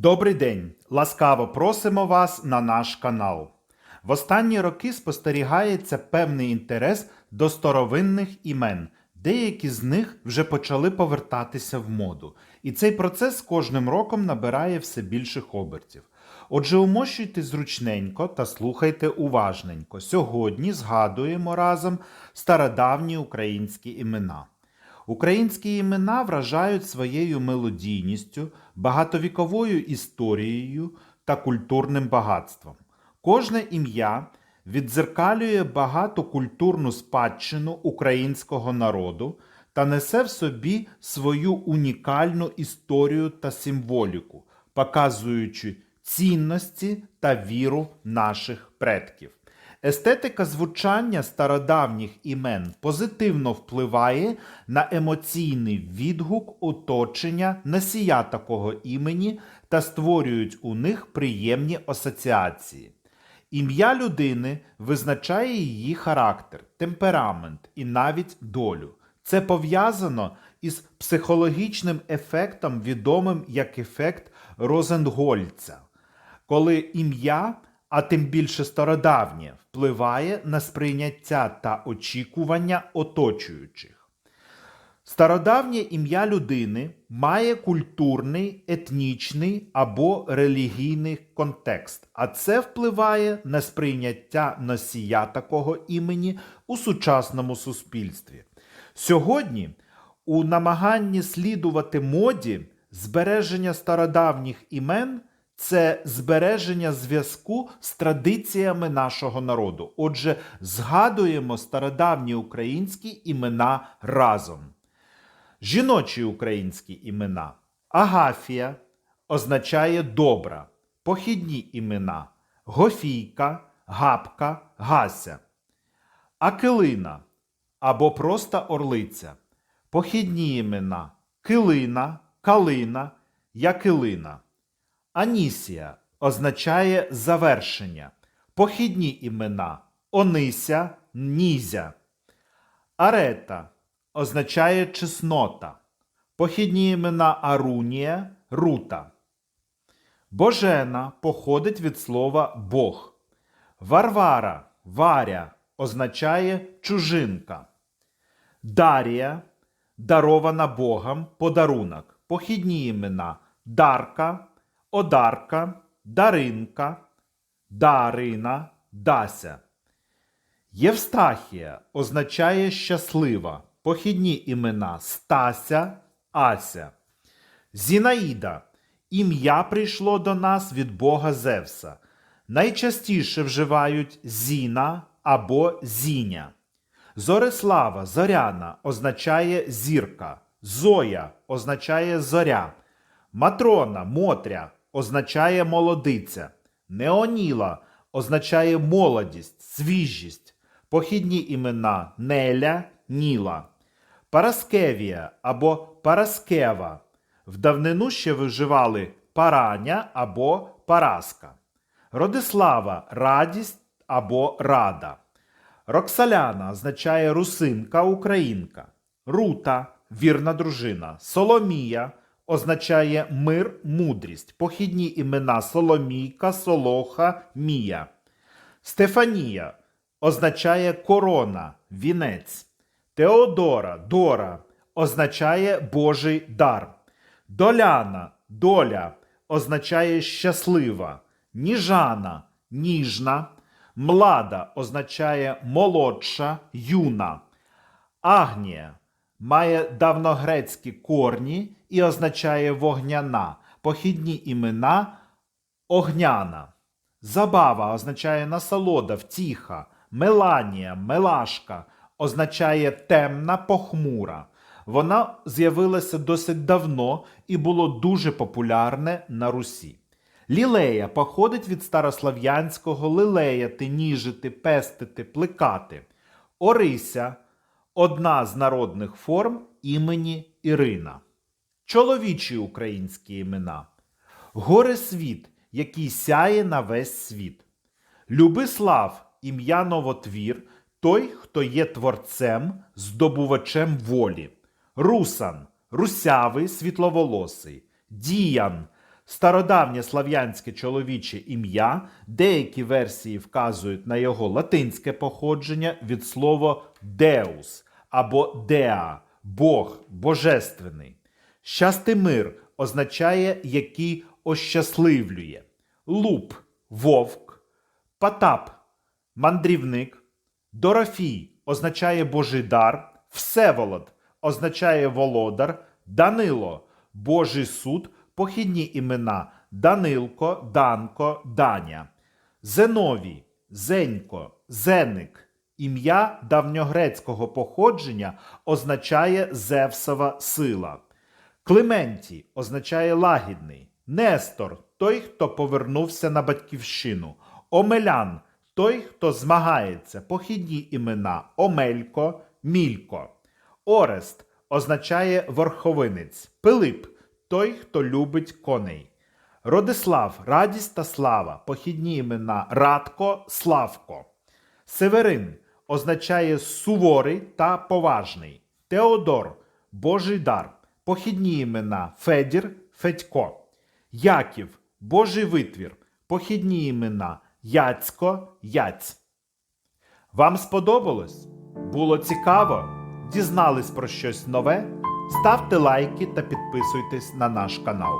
Добрий день! Ласкаво просимо вас на наш канал. В останні роки спостерігається певний інтерес до старовинних імен. Деякі з них вже почали повертатися в моду. І цей процес з кожним роком набирає все більших обертів. Отже, умощуйте зручненько та слухайте уважненько. Сьогодні згадуємо разом стародавні українські імена. Українські імена вражають своєю мелодійністю, багатовіковою історією та культурним багатством. Кожне ім'я віддзеркалює багатокультурну спадщину українського народу та несе в собі свою унікальну історію та символіку, показуючи цінності та віру наших предків. Естетика звучання стародавніх імен позитивно впливає на емоційний відгук оточення носія такого імені та створюють у них приємні асоціації. Ім'я людини визначає її характер, темперамент і навіть долю. Це пов'язано із психологічним ефектом, відомим як ефект Розенгольця, коли ім'я, а тим більше стародавнє, впливає на сприйняття та очікування оточуючих. Стародавнє ім'я людини має культурний, етнічний або релігійний контекст, а це впливає на сприйняття носія такого імені у сучасному суспільстві. Сьогодні у намаганні слідувати моді збереження стародавніх імен це збереження зв'язку з традиціями нашого народу. Отже, згадуємо стародавні українські імена разом. Жіночі українські імена. Агафія означає добра, похідні імена Гофійка, Гапка, Гася. Акилина або просто орлиця. Похідні імена Килина, Калина, Якилина. Анісія означає завершення. Похідні імена Онися, Нізя. Арета означає чеснота. Похідні імена Арунія, Рута. Божена походить від слова Бог. Варвара, Варя означає чужинка. Дарія дарована Богом подарунок. Похідні імена Дарка, Одарка, Даринка, Дарина, Дася. Євстахія означає щаслива. Похідні імена Стася, Ася. Зінаїда. Ім'я прийшло до нас від Бога Зевса. Найчастіше вживають Зіна або Зіня. Зорислава, Зоряна означає зірка. Зоя означає зоря. Матрона, Мотря означає молодиця. Неоніла означає молодість, свіжість. Похідні імена Неля, Ніла. Параскевія або Параскева. В давнину ще виживали параня або параска. Родислава радість або рада. Роксаляна означає русинка, українка. Рута вірна дружина. Соломія означає мир, мудрість. Похідні імена Соломійка, Солоха, Мія. Стефанія означає корона, вінець. Теодора, Дора означає Божий дар. Доляна, доля означає щаслива. Ніжана, ніжна. Млада означає молодша, юна. Агнія має давногрецькі корні і означає вогняна. Похідні імена огняна. Забава означає насолода, втіха. Меланія, мелашка означає темна, похмура. Вона з'явилася досить давно і було дуже популярне на Русі. Лілея походить від старослав'янського лилеяти, ніжити, пестити, плекати. Орися одна з народних форм імені Ірина. Чоловічі українські імена. Горесвіт, який сяє на весь світ. Любислав ім'я новотвір, той, хто є творцем, здобувачем волі. Русан русявий світловолосий. Діян Стародавнє слав'янське чоловіче ім'я, деякі версії вказують на його латинське походження від слова деус або деа Бог, божественний. Щастимир означає який ощасливлює. Луп вовк, Потап мандрівник, Дорофій означає Божий дар, Всеволод означає володар, Данило Божий суд, похідні імена Данилко, Данко, Даня, Зеновій, Зенько, Зеник. Ім'я давньогрецького походження означає Зевсова сила. Клементій означає лагідний. Нестор той, хто повернувся на батьківщину. Омелян той, хто змагається. Похідні імена Омелько, Мілько. Орест означає верховинець. Пилип той, хто любить коней. Родислав радість та слава. Похідні імена Радко, Славко. Северин означає суворий та поважний. Теодор Божий дар. Похідні імена Федір, Федько. Яків Божий витвір. Похідні імена Яцько, Яць. Вам сподобалось? Було цікаво? Дізнались про щось нове? Ставте лайки та підписуйтесь на наш канал.